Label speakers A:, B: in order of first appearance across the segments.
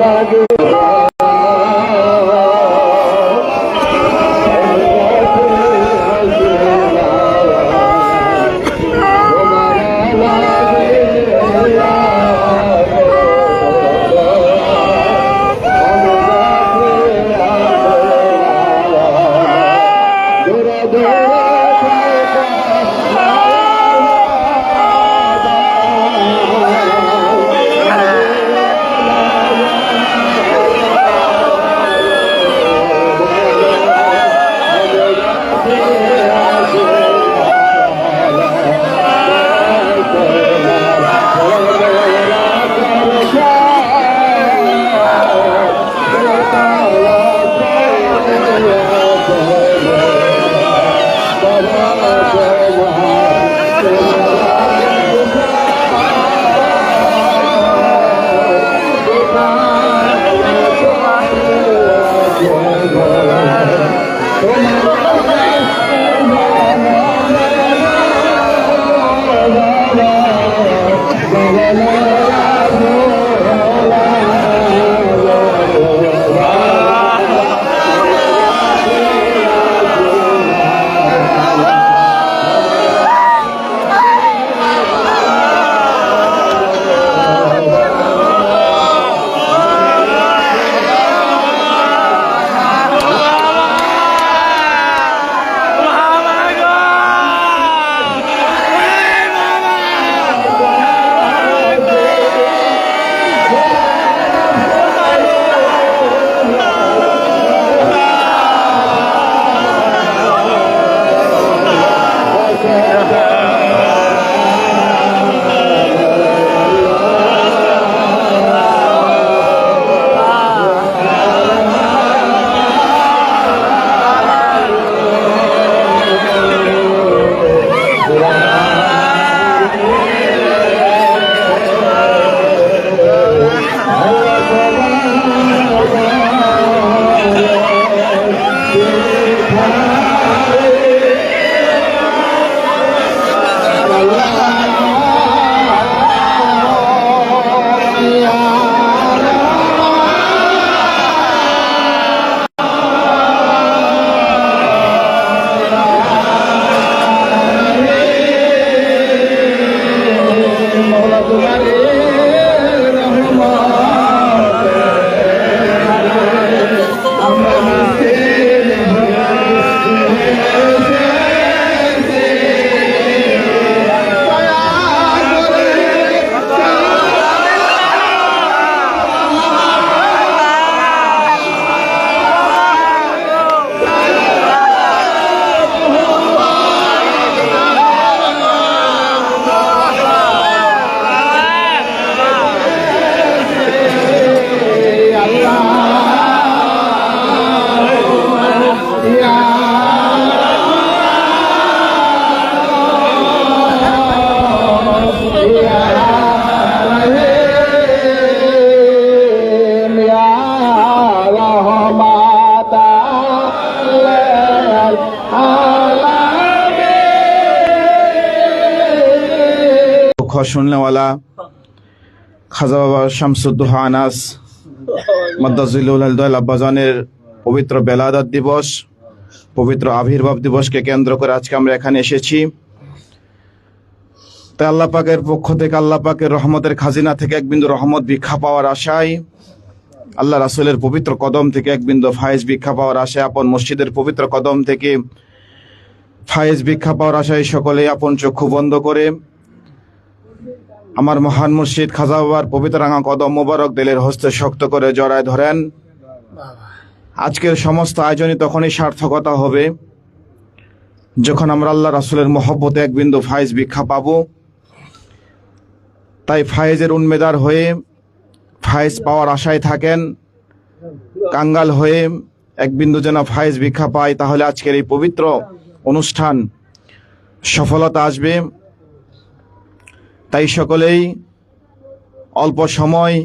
A: দুঃখ শুনলেওয়ালা, খাজা বাবা শামসুদ্দোহা আনাস আব্বাজানের পবিত্র বেলাদাত দিবস পবিত্র আবির্ভাব দিবসকে কেন্দ্র করে আজকে আমরা এখানে এসেছি তাই আল্লাহ পাকের পক্ষ থেকে আল্লাহ পাকের রহমতের খাজিনা থেকে এক বিন্দু রহমত ভিক্ষা পাওয়ার আশায় আল্লাহ রাসুলের পবিত্র কদম থেকে এক বিন্দু ফায়েজ ভিক্ষা পাওয়ার আশায় আপন মসজিদের পবিত্র কদম থেকে ফায়েজ ভিক্ষা পাওয়ার আশায় সকলে আপন চক্ষু বন্ধ করে আমার মহান মুর্শিদ খাজা বাবার পবিত্র রাঙা কদম মোবারক দিলের হস্তে শক্ত করে জড়ায় ধরেন। আজকের সমস্ত আয়োজনই তখনই সার্থকতা হবে যখন আমরা আল্লাহ রাসুলের মহব্বতে এক বিন্দু ফাইজ ভিক্ষা পাব। তাই ফায়েজের উন্মেদার হয়ে ফায়েজ পাওয়ার আশায় থাকেন কাঙ্গাল হয়ে এক বিন্দু যেন ফায়েজ ভিক্ষা পায় তাহলে আজকের এই পবিত্র অনুষ্ঠান সফলতা আসবে। তাই সকলেই অল্প সময়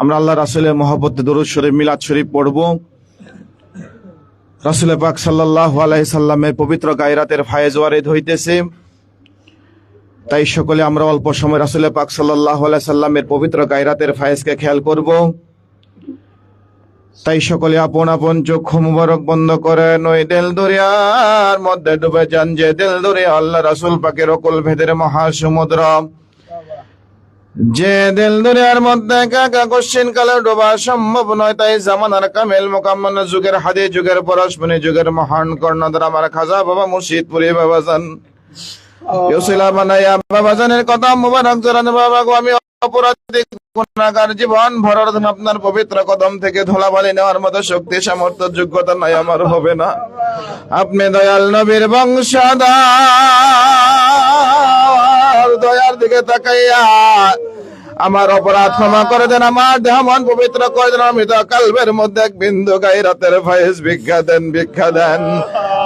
A: আমরা আল্লাহ রাসুলের মহব্বতে দরুদ শরীফ, মিলাদ শরীফ পড়ব। রাসুল পাক সাল্লাহ আলাই সাল্লামের পবিত্র গায়রাতের ফায়েজ ওয়ারেদ হইতেছে। তাই সকলে আমরা অল্প সময় রাসুল পাক সাল্লাহ আলাই সাল্লামের পবিত্র গায়রাতের ফায়েজকে খেয়াল করব। তাই সকলে আপন আপন চক্ষু মুবারক বন্ধ করেন ওই দেল দরিয়ার মধ্যে ডুবে যান যে দেল দরিয়া আল্লাহ রাসুল পাকের অকুল ভেদের মহাসমুদ্র। যে দিল দুনিয়ার মধ্যে কাকা কোশ্চিন কালে ডোবা সম্ভব নয় তাই জামানার কামেল মোকাম্মন যুগের হাদি যুগের পরশমণি যুগের মহান কর্ণধর আমার খাজা বাবা মুর্শিদপুরি বাবা বানাইয়া বাবা জানের কথা মুবারক জরান বাবা গো আমি অপরাধী গুণাগার জীবন ভরার আপনার পবিত্র কদম থেকে ধুলাবালি নেওয়ার মতো শক্তি, সামর্থ্য, যোগ্যতা আমার, হবে না। আপনি দয়াল নবীর দয়ার দিকে তাকাইয়া আমার অপরাধ ক্ষমা করে দেন, আমার দেহ মন পবিত্র করে দেন আমি তো কালবের মধ্যে এক বিন্দু গাই রাতের ভয়েস ভিক্ষা দেন ভিক্ষা দেন।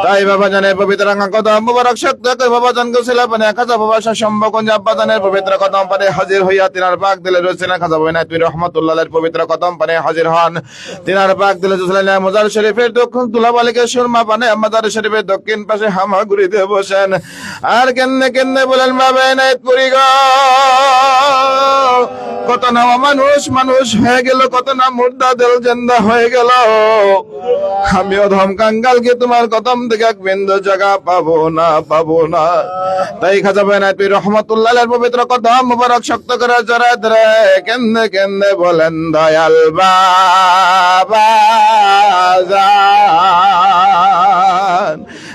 A: তাই বাবা জানে পবিত্র বাবা পানে সম্ভব জানের পবিত্র পানে হইয়া পাক দিলে রসিনা খাজা বাবা না তুই রহমতুল্লাহের পবিত্র পানে হন। পাক দিলে তুলাবালিকে পানে দক্ষিণ পাশে আর নাই কত না মানুষ মানুষ হয়ে গেল, কত না মুর্দা দেল জেন্দা হয়ে গেল। আমি অধম কাঙ্গালকে তোমার কদম থেকে এক বিন্দু না, পাবো না। তাই খাজা তুই রহমতুল্লাহ পবিত্র কথা মুবারক শক্ত করে জড়ায় ধরে, কেন্দে কেন্দে বলেন, দয়াল বাবা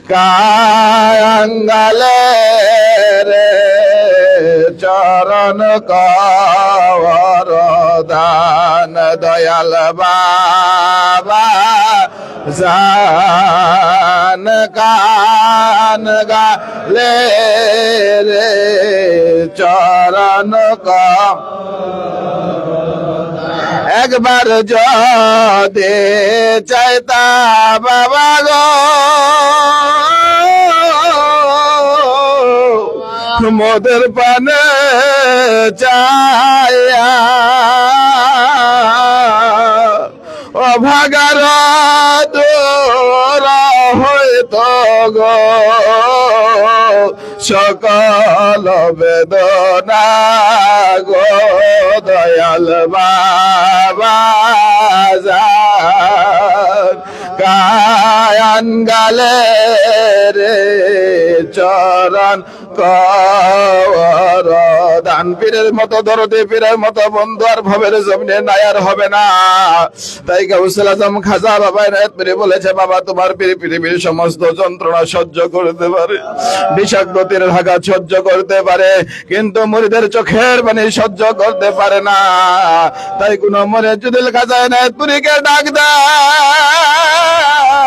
A: কাঙ্গালে রে চরণ কর দান দয়াল বাবা জান কান গালে রে চরণ কর একবার যদি চাইতা বাবা গো। মোদের পানে চায়া। অভাগার দূর হইতো গো। সকল বেদনা গো। দয়াল বাবা যান কায়ান গালে রে চরণ দান পীরের মতো পীরের মতো, বন্ধু আর ভবের জমিনে নায়ার হবে না। তাই আজম খাজা পীরে বলেছে, বাবা, তোমার পীর পৃথিবীর সমস্ত যন্ত্রণা সহ্য করতে পারে। তীরের আঘাত সহ্য করতে পারে, কিন্তু মুরিদের চোখের পানি সহ্য করতে পারে না। তাই কোন মরে যদি খাজায় নায়ত পুরীকে ডাক দেয়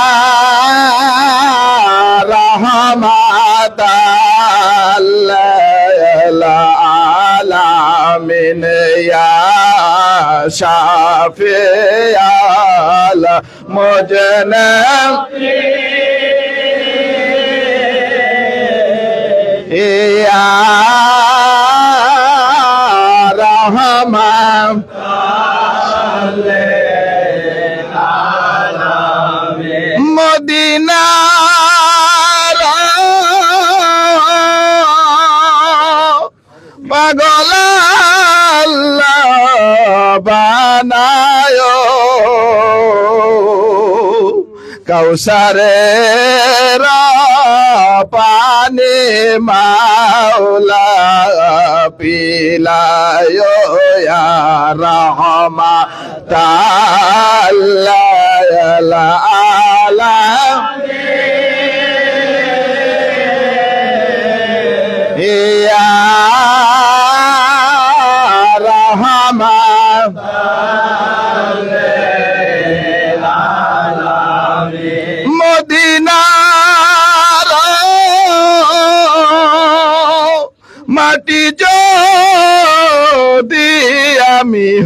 A: শাফিয়াল মুজনাম ইয়া বানায় কৌসারের পানি মাওলা পিলায় রহমা তাল্লা আলা।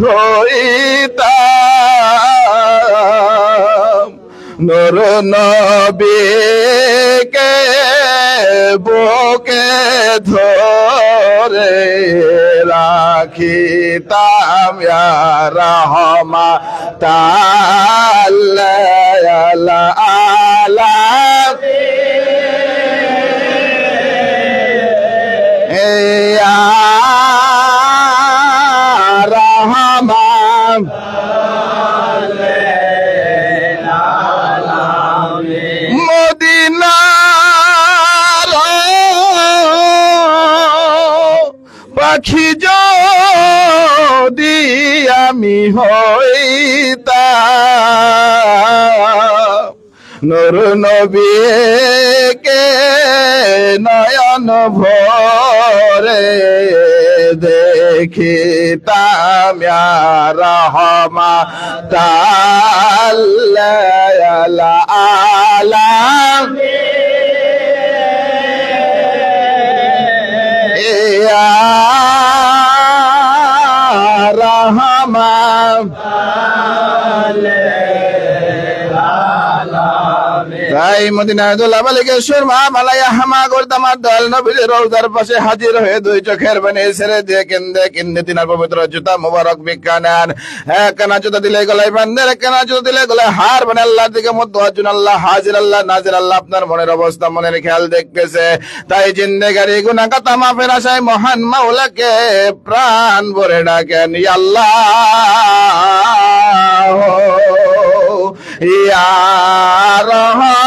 A: হইতাম। নুর নবীকে বুকে ধরে রাখিতাম রহমা তাল্লা আলা ইয়া পাখি যদি আমি হইতা নুর নবীকে নয়ন ভরে দেখিতাম রহমা তাল্লা আলা ইয়া Muhammad. তাই মদিনাতুল আবালিকেশ্বর মা মালায়া হামা করতাম আর দয়াল নবীর রোজার পাশে হাজির হয়ে দুই চোখের বানে ছেড়ে দিয়ে কেন্দে কেন্দে তিনার পবিত্র জুতা মুবারক ভিক্ষা নেন এক কানা জুতা দিলে গলায় বান্ধেন এক কানা জুতা দিলে গলায় হার বানে আল্লাহর দিকে মধ্য অর্জুন আল্লাহ, হাজির আল্লাহ, নাজির আল্লাহ আপনার মনের অবস্থা মনের খেয়াল দেখতেছে। তাই জিন্দেগারি গুনা কাতা মাফের আশায় মহান মাওলাকে প্রাণ ভরে ডাকেন আল্লাহ। ইয়া রহমান।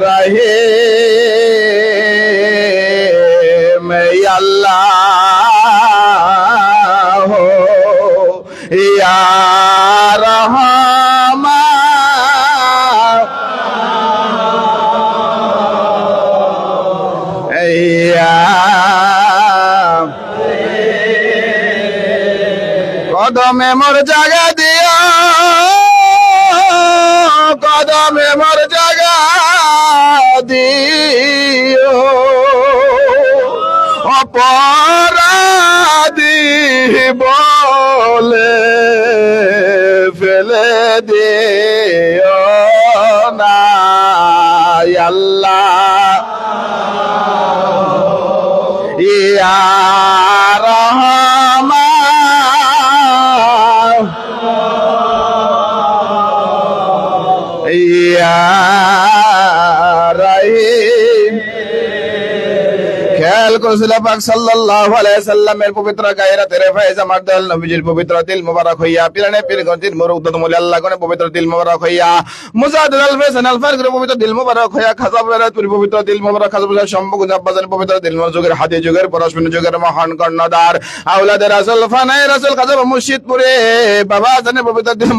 A: रहे কদমে মোর জাগা দিয়া কদমে মোর জাগা দিও। অপরাধী বলে ফেলে দিও না। আল্লাহ yeah হইয়া খাজা বাবা জানে পবিত্র দিল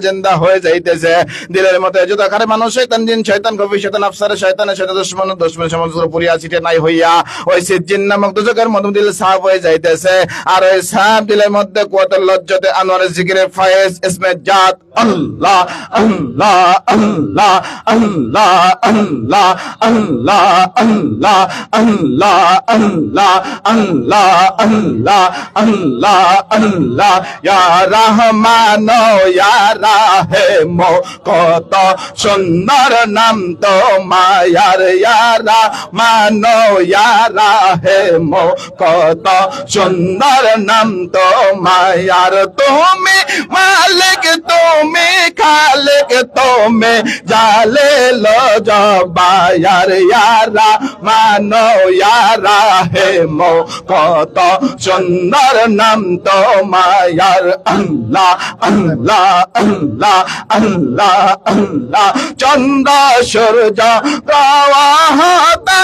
A: জিন্দা হয়ে যাইতেছে। দিলের যত কারে মানুষ, শয়তান জিন, শয়তান কবি শয়তান আফসার শয়তান শয়তান দুশমন দুশমন সমস্ত পুরিয়া ছিটে নাই হইয়া ওই সিজ্জিন নামক দুজকের মধ্যে দিল সাফ হয়ে যাইতেছে আর ওই সাফ দিলের মধ্যে কুয়াত লজ্জতে আনোয়ার জিকিরে ফায়েজ ইসমে জাত আল্লাহ আল্লাহ আল্লাহ আল্লাহ আল্লাহ আল্লাহ আল্লাহ আল্লাহ আল্লাহ আল্লাহ আল্লাহ আল্লাহ আল্লাহ ইয়া রহমান ইয়া রাহিম কত সুন্দর নাম তো মায়ার ইয়া রহমান ইয়া রাহিম কত সুন্দর নাম তো মায়ার তুমি মালিক তুমি খালিক তুমি জালে লো জবায়ার ইয়ারা মানো ইয়ারা হে মো কত সুন্দর নাম তো মায়ার আল্লাহ আল্লাহ আল্লাহ আল্লাহ আল্লাহ চন্দ্র সূর্য প্রবাহতা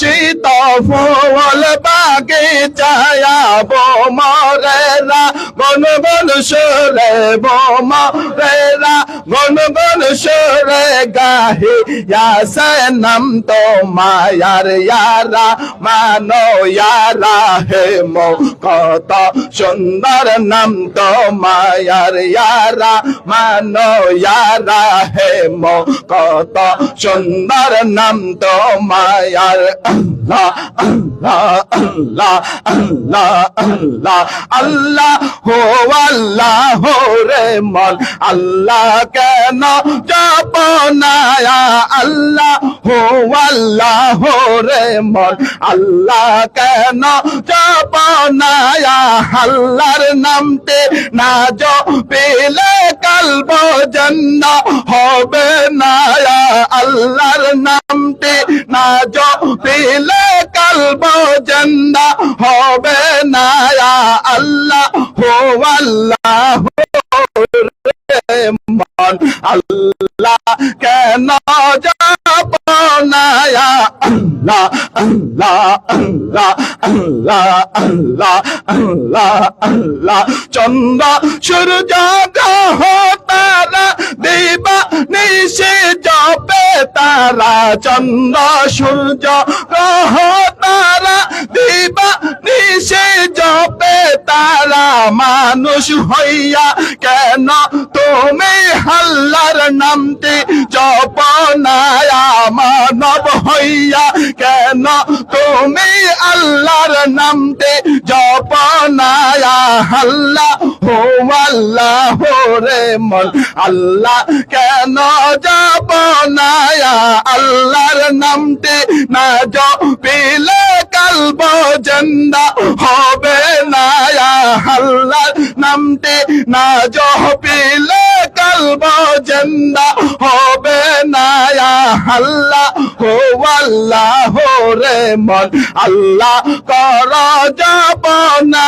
A: চিত ফুল বাগে চায়া বোমরেরা গন গন সরে বোমরেরা গন গন
B: গাহে নাম তো মায়ার ইয়ারা, মানো ইয়ারা হে মো, কত সুন্দর নাম তো মায়ার ইয়ারা, মানো ইয়ারা হে মো, কত সুন্দর নাম তো মায়ার আল্লাহ আল্লাহ আল্লাহ আল্লাহ আল্লাহ হো আল্লাহ হো রে মন, আল্লাহ কেন যাব না আল্লাহ, হো আল্লাহ, রে মন আল্লাহ কেন যাব না আল্লাহর নামতে না যো পেলে কালব জন্ন হবে না আল্লাহর নামতে না যো পেলে কালব জন্ন হবে না আল্লাহ, হো আল্লাহ মন আল্লাহ কেন যাব আল্লাহ আল্লাহ আল্লাহ আল্লাহ আল্লাহ আল্লাহ আল্লাহ। চন্দ্র সূর্য গ্রহ তারা দিবা নিশে জপে তারা। চন্দ্র সূর্য গ্রহ তারা দিবা নিশে জপে তারা। মানুষ হইয়া কেন তুমি হাল্লার নামটি জপ নায়া মানব হইয়া কেন তুমি আল্লাহর নামটি জপ নায়া হাল্লা হো আল্লাহ হো রে মন। আল্লাহ, কেন যাব নায়া আল্লাহর নামটি না জপিলে কালব জন্দা হবে না আল্লাহর নামটি না জপিলে কালব জন্দা হবে না আল্লাহ, হো আল্লাহ, হো রে মন। আল্লাহ কর যাব না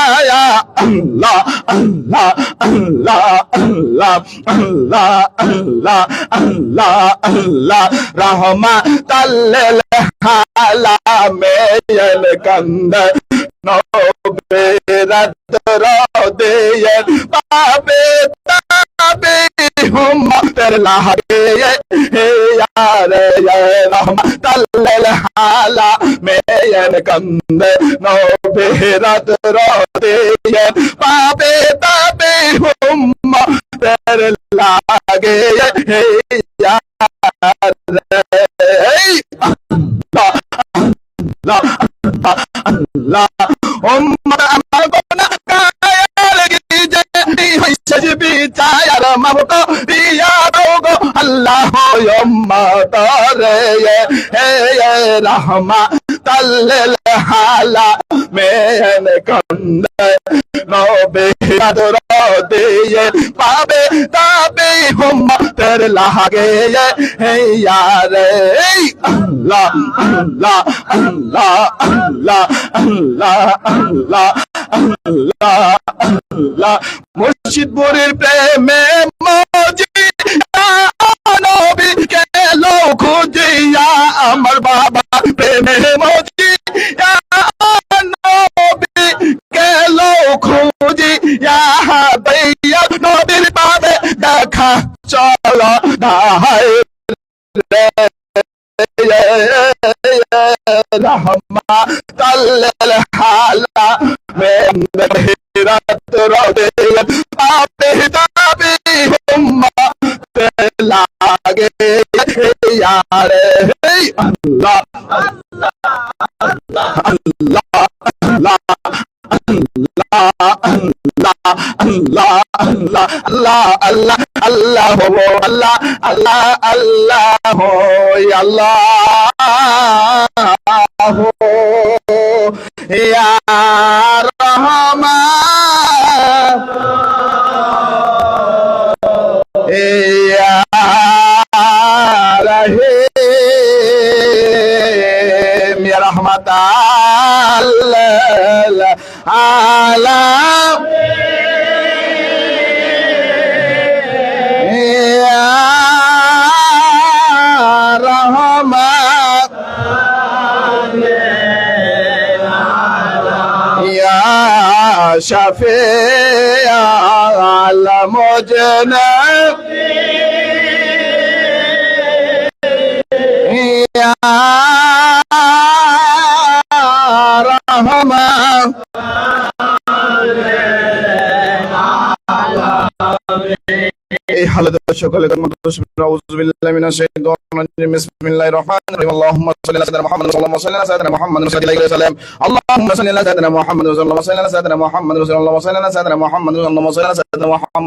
B: আল্লাহ আল্লাহ আল্লাহ আল্লাহ আল্লাহ আল্লাহ আল্লাহ আল্লাহ। রহমা তাল্লেল হালা মেয়েল কন্দ। নবেরাত পাবে তাবে হুম্মতের লাহে यार तल हाला मेयन कंद नौ बेरत रोते पापे तापे हम तेर लागे हे यार अल्लाह अल्लाह अल्लाह हम আমার গোনা কায়ার গিজে হইছে বিচার মমতা দিয়া আল্লাহ হে রহমা, তাল্লেল হালা মেন কন্দ, নবে পাবে তাবে উম্মতের লাগে। হে ইয়ার মুর্শিদপুরের প্রেমে মুজি আমার বাবা প্রেমে মুজি নবী গেল খুঁজি ভাইয়া নবীর পাবে দেখা চল না رحمة الحالة من بحيرة رضي بابه تابيهم تلا লাগে ইয়ারে আল্লাহ আল্লাহ আল্লাহ আল্লাহ আল্লাহ আল্লাহ ইয়া ইয়া وضل على شفيع المجنب Yeah.
A: এই হালতে সকলে আউযুবিল্লাহি মিনাশ শাইতানির বিসমিল্লাহির রহমানির রহিম। আল্লাহুম্মা সাল্লি আলা সাইয়্যিদিনা মুহাম্মাদ সাল্লাল্লাহু আলাইহি ওয়া সাল্লাম। মুহাম্মাদ সাল্লাল্লাহু আলাইহি ওয়াসাল্লাম আল্লাহুম্মা সাল্লি আলা সাইয়্যিদিনা মুহাম্মাদ সাল্লাল্লাহু আলাইহি ওয়া সাল্লাম। মুহাম্মাদ সাল্লাল্লাহু আলাইহি ওয়া